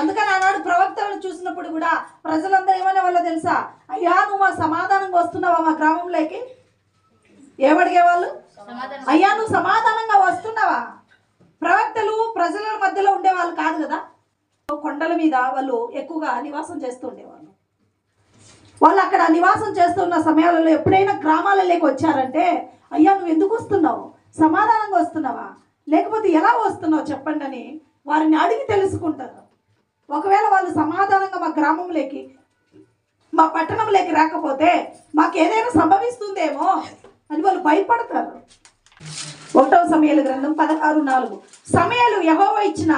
అందుకని ఆనాడు ప్రవక్తలను చూసినప్పుడు కూడా ప్రజలందరూ ఏమనే వాళ్ళో తెలుసా? అయ్యా నువ్వు మా సమాధానంగా వస్తున్నావా మా గ్రామంలోకి? ఏమడిగే వాళ్ళు? అయ్యా నువ్వు సమాధానంగా వస్తున్నావా? ప్రవక్తలు ప్రజల మధ్యలో ఉండేవాళ్ళు కాదు కదా? కొండల మీద వాళ్ళు ఎక్కువగా నివాసం చేస్తూ ఉండేవాళ్ళు. వాళ్ళు అక్కడ నివాసం చేస్తున్న సమయాలలో ఎప్పుడైనా గ్రామాలలోకి వచ్చారంటే అయ్యా నువ్వు ఎందుకు వస్తున్నావు? సమాధానంగా వస్తున్నావా? లేకపోతే ఎలా వస్తున్నావు? చెప్పండి అని వారిని అడిగి తెలుసుకుంటారు. ఒకవేళ వాళ్ళు సమాధానంగా మా గ్రామంలోకి మా పట్టణంలోకి రాకపోతే మాకు ఏదైనా సంభవిస్తుందేమో అని వాళ్ళు భయపడతారు. ఒకటవ సమయాల గ్రంథం పదహారు నాలుగు. సమయాలు యహోవ ఇచ్చిన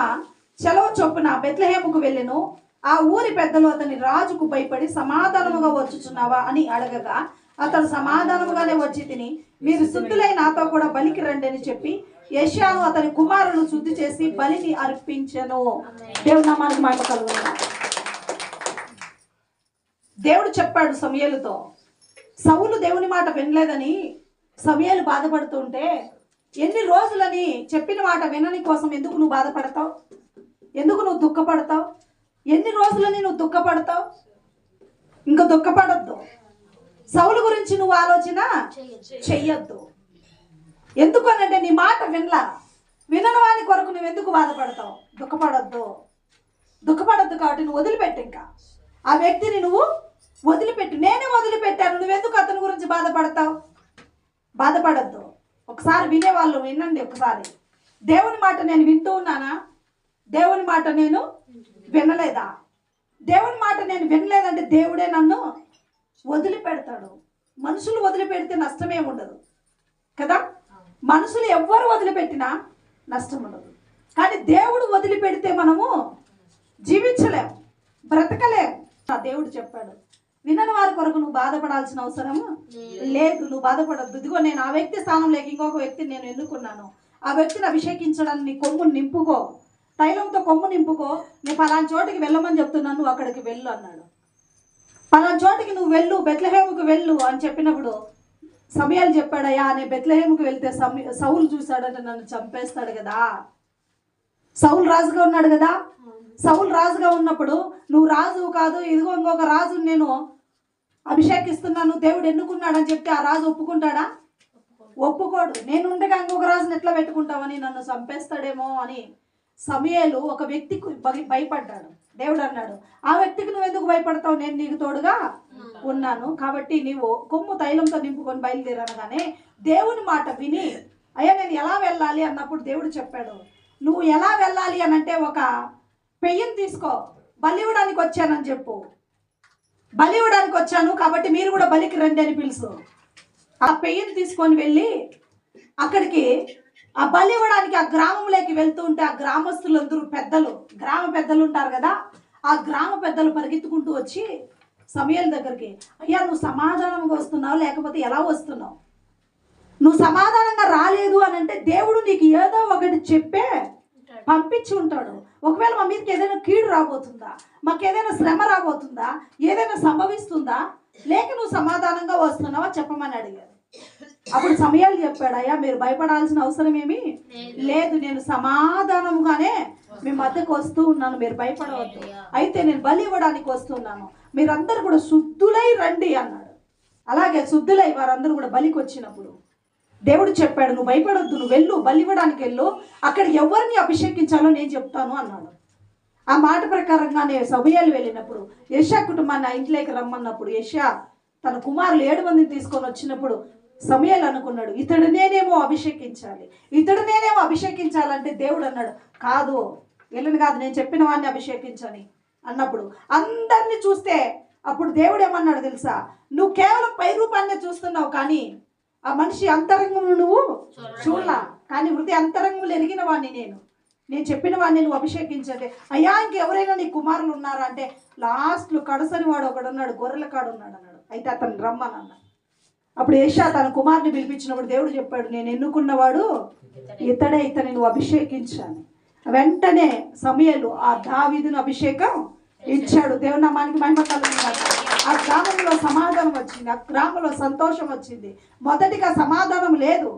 సెలవు చొప్పున బెత్లహేముకు వెళ్ళెను. ఆ ఊరి పెద్దలు అతని రాజుకు భయపడి సమాధానముగా వచ్చుచున్నావా అని అడగగా అతను సమాధానముగానే వచ్చి తిని మీరు శుద్ధులై నాతో కూడా బలికి రండి అని చెప్పి యశాను అతని కుమారులు శుద్ధి చేసి బలిని అర్పించెను. దేవుడు నామానికి మాట కలుగును. దేవుడు చెప్పాడు సమయలుతో సౌలు దేవుని మాట వినలేదని సమయాలు బాధపడుతుంటే ఎన్ని రోజులని చెప్పిన మాట వినని కోసం ఎందుకు నువ్వు బాధపడతావు? ఎందుకు నువ్వు దుఃఖపడతావు? ఎన్ని రోజులని నువ్వు దుఃఖపడతావు? ఇంకా దుఃఖపడద్దు. సౌలు గురించి నువ్వు ఆలోచన చెయ్యొద్దు. ఎందుకు అనంటే నీ మాట వినలా. వినని వాని కొరకు నువ్వు ఎందుకు బాధపడతావు? దుఃఖపడద్దు. దుఃఖపడద్దు కాబట్టి నువ్వు వదిలిపెట్టు ఇంకా. ఆ వ్యక్తిని నువ్వు వదిలిపెట్టు. నేనే వదిలిపెట్టాను. నువ్వెందుకు అతని గురించి బాధపడతావు? బాధపడద్దు. ఒకసారి వినేవాళ్ళు వినండి ఒకసారి. దేవుని మాట నేను వింటూ ఉన్నానా? దేవుని మాట నేను వినలేదా? దేవుని మాట నేను వినలేదంటే దేవుడే నన్ను వదిలిపెడతాడు. మనుషులు వదిలిపెడితే నష్టమే ఉండదు కదా? మనుషులు ఎవ్వరు వదిలిపెట్టినా నష్టం ఉండదు. కానీ దేవుడు వదిలిపెడితే మనము జీవించలేం బ్రతకలేం ఆ దేవుడు చెప్పాడు వినని వారి కొరకు నువ్వు బాధపడాల్సిన అవసరము లేదు. నువ్వు బాధపడద్దు. ఇదిగో నేను ఆ వ్యక్తి స్థానంలోకి ఇంకొక వ్యక్తిని నేను ఎన్నుకున్నాను. ఆ వ్యక్తిని అభిషేకించడానికి నీ కొమ్మును నింపుకో. తైలంతో కొమ్ము నింపుకో. నీ పలానా చోటికి వెళ్ళమని చెప్తున్నాను నువ్వు అక్కడికి వెళ్ళు అన్నాడు. పలానా చోటికి నువ్వు వెళ్ళు బెత్లహేముకు వెళ్ళు అని చెప్పినప్పుడు సమయాలు చెప్పాడయ్యా నేను బెత్లహేముకు వెళ్తే సమయ సౌలు చూశాడంటే నన్ను చంపేస్తాడు కదా. సౌలు రాజుగా ఉన్నాడు కదా. సౌలు రాజుగా ఉన్నప్పుడు నువ్వు రాజు కాదు ఇదిగో ఇంకొక రాజు నేను అభిషేకిస్తున్నాను దేవుడు ఎన్నుకున్నాడని చెప్తే ఆ రాజు ఒప్పుకుంటాడా? ఒప్పుకోడు. నేను ఉండగా ఇంకొక రాజుని ఎట్లా పెట్టుకుంటావని నన్ను చంపేస్తాడేమో అని సమయాలు ఒక వ్యక్తికి భయపడ్డాడు. దేవుడు అన్నాడు ఆ వ్యక్తికి నువ్వు ఎందుకు భయపడతావు? నేను నీకు తోడుగా ఉన్నాను. కాబట్టి నీవు కొమ్ము తైలంతో నింపుకొని బయలుదేరనగానే దేవుని మాట విని అయ్యా నేను ఎలా వెళ్ళాలి? అన్నప్పుడు దేవుడు చెప్పాడు నువ్వు ఎలా వెళ్ళాలి అని అంటే ఒక పెయ్యని తీసుకో. బలి ఇవ్వడానికి వచ్చానని చెప్పు. బలి ఇవ్వడానికి వచ్చాను కాబట్టి మీరు కూడా బలికి రండి అని పిలుసు ఆ పెయ్యని తీసుకొని వెళ్ళి అక్కడికి ఆ బలి ఇవ్వడానికి ఆ గ్రామంలోకి వెళ్తూ ఉంటే ఆ గ్రామస్తులందరూ పెద్దలు గ్రామ పెద్దలు ఉంటారు కదా ఆ గ్రామ పెద్దలు పరిగెత్తుకుంటూ వచ్చి సమయాల దగ్గరికి అయ్యా నువ్వు సమాధానంగా వస్తున్నావు? లేకపోతే ఎలా వస్తున్నావు? నువ్వు సమాధానంగా రాలేదు అని అంటే దేవుడు నీకు ఏదో ఒకటి చెప్పే పంపించి ఉంటాడు. ఒకవేళ మా మీదకి ఏదైనా కీడు రాబోతుందా? మాకు ఏదైనా శ్రమ రాబోతుందా? ఏదైనా సంభవిస్తుందా? లేక నువ్వు సమాధానంగా వస్తున్నావా? చెప్పమని అడిగారు అప్పుడు సమయాలు చెప్పాడు అయ్యా మీరు భయపడాల్సిన అవసరం ఏమి లేదు. నేను సమాధానముగానే మీ మధ్యకు వస్తూ ఉన్నాను మీరు భయపడవద్దు. అయితే నేను బలి ఇవ్వడానికి వస్తున్నాను. మీరందరూ కూడా శుద్ధులై రండి అన్నాడు. అలాగే శుద్ధులై వారందరూ కూడా బలికి వచ్చినప్పుడు దేవుడు చెప్పాడు నువ్వు భయపడొద్దు నువ్వు వెళ్ళు బలి ఇవ్వడానికి వెళ్ళు. అక్కడ ఎవరిని అభిషేకించాలో నేను చెప్తాను అన్నాడు. ఆ మాట ప్రకారంగానే సమయాలు వెళ్ళినప్పుడు యశా కుటుంబాన్ని ఇంట్లోకి రమ్మన్నప్పుడు యశా తన కుమారులు ఏడు మందిని తీసుకొని వచ్చినప్పుడు సమయాలు అనుకున్నాడు. ఇతడు నేనేమో అభిషేకించాలి. ఇతడు నేనేమో అభిషేకించాలంటే దేవుడు అన్నాడు. కాదు వెళ్ళను కాదు నేను చెప్పిన వాడిని అభిషేకించని అన్నప్పుడు అందరినీ చూస్తే అప్పుడు దేవుడు ఏమన్నాడు తెలుసా? నువ్వు కేవలం పై రూపాన్నే చూస్తున్నావు కానీ ఆ మనిషి అంతరంగమును నువ్వు చూడలా. కానీ వృత్తి అంతరంగములు ఎరిగిన వాడిని నేను. నేను చెప్పిన వాడిని నువ్వు అభిషేకించండి అయ్యా ఇంకెవరైనా నీ కుమారులు ఉన్నారా అంటే లాస్ట్లో కడసరి వాడు ఒకడు ఉన్నాడు గొర్రెల కాడు ఉన్నాడు అన్నాడు. అయితే అతను రమ్మని అన్నాడు అప్పుడు ఏషా తన కుమారుని పిలిపించినప్పుడు దేవుడు చెప్పాడు నేను ఎన్నుకున్నవాడు ఇతడే ఇతని నువ్వు అభిషేకించాను వెంటనే సమయలు ఆ దావీదును అభిషేకం ఇచ్చాడు. దేవుని నామానికి మహిమ ఆ గ్రామంలో సమాధానం వచ్చింది ఆ గ్రామంలో సంతోషం వచ్చింది. మొదటిగా సమాధానం లేదు.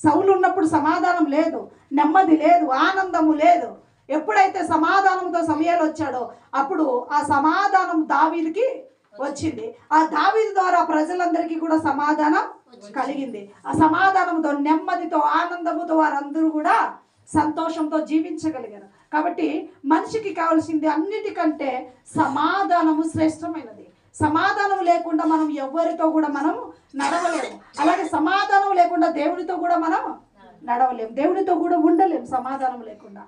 సౌలు ఉన్నప్పుడు సమాధానం లేదు నెమ్మది లేదు ఆనందము లేదు. ఎప్పుడైతే సమాధానంతో సమయాలు వచ్చాడో అప్పుడు ఆ సమాధానం దావీదికి వచ్చింది. ఆ దావీదు ద్వారా ప్రజలందరికీ కూడా సమాధానం కలిగింది. ఆ సమాధానంతో నెమ్మదితో ఆనందముతో వారందరూ కూడా సంతోషంతో జీవించగలిగారు. కాబట్టి మనిషికి కావాల్సింది అన్నిటికంటే సమాధానము శ్రేష్టమైనది. సమాధానం లేకుండా మనం ఎవరితో కూడా మనం నడవలేము. అలాగే సమాధానం లేకుండా దేవునితో కూడా మనం నడవలేము. దేవునితో కూడా ఉండలేము సమాధానం లేకుండా.